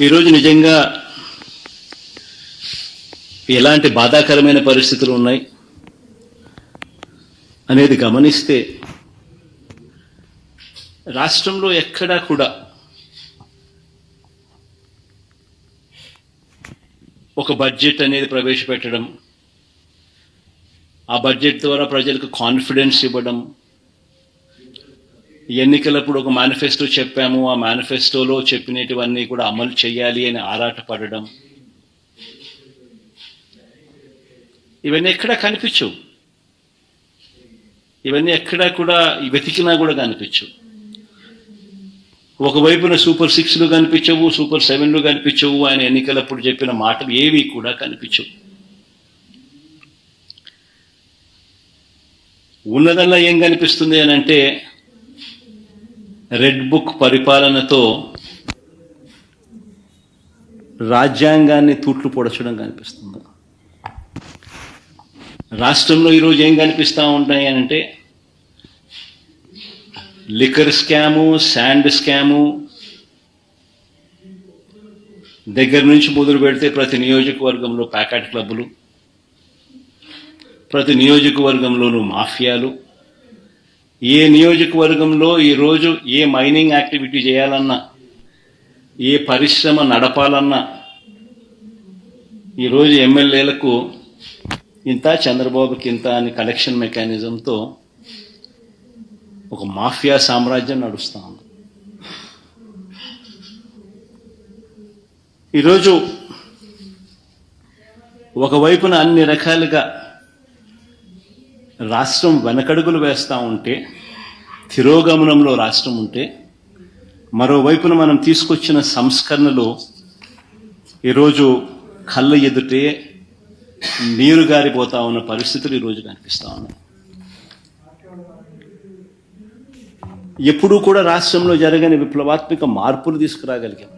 ఈరోజు నిజంగా ఎలాంటి బాధాకరమైన పరిస్థితులు ఉన్నాయి అనేది గమనిస్తే రాష్ట్రంలో ఎక్కడా కూడా ఒక బడ్జెట్ అనేది ప్రవేశపెట్టడం ఆ బడ్జెట్ ద్వారా ప్రజలకు కాన్ఫిడెన్స్ ఇవ్వడం ఎన్నికలప్పుడు ఒక మేనిఫెస్టో చెప్పాము. ఆ మేనిఫెస్టోలో చెప్పినటువన్నీ కూడా అమలు చేయాలి అని ఆరాటపడడం. ఇవన్నీ ఎక్కడా కనిపించవు. ఇవన్నీ ఎక్కడా కూడా వెతికినా కూడా కనిపించవు. ఒకవైపున సూపర్ సిక్స్లు కనిపించవు సూపర్ సెవెన్లు కనిపించవు ఆయన ఎన్నికలప్పుడు చెప్పిన మాటలు ఏవి కూడా కనిపించవు. ఉన్నదల్లా ఏం కనిపిస్తుంది అని అంటే రెడ్ బుక్ పరిపాలనతో రాజ్యాంగాన్ని తూట్లు పొడచడం కనిపిస్తుంది. రాష్ట్రంలో ఈరోజు ఏం కనిపిస్తూ ఉంటాయి అని అంటే లిక్కర్ స్కాము శాండ్ స్కాము దగ్గర నుంచి మొదలు పెడితే ప్రతి నియోజకవర్గంలో ప్యాకెట్ క్లబ్బులు ప్రతి నియోజకవర్గంలోనూ మాఫియాలు ఏ నియోజకవర్గంలో ఈరోజు ఏ మైనింగ్ యాక్టివిటీ చేయాలన్నా ఏ పరిశ్రమ నడపాలన్నా ఈరోజు ఎమ్మెల్యేలకు ఇంత చంద్రబాబుకి ఇంత అని కలెక్షన్ మెకానిజంతో ఒక మాఫియా సామ్రాజ్యం నడుస్తా ఉంది. ఈరోజు ఒకవైపున అన్ని రకాలుగా రాష్ట్రం వెనకడుగులు వేస్తూ ఉంటే తిరోగమనంలో రాష్ట్రం ఉంటే మరోవైపున మనం తీసుకొచ్చిన సంస్కరణలు ఈరోజు కళ్ళ ఎదుటే నీరు గారిపోతా ఉన్న పరిస్థితులు ఈరోజు కనిపిస్తా ఉన్నాయి. ఎప్పుడూ కూడా రాష్ట్రంలో జరగని విప్లవాత్మక మార్పులు తీసుకురాగలిగాం.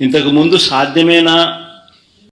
ఇంతకు ముందు సాధ్యమేనా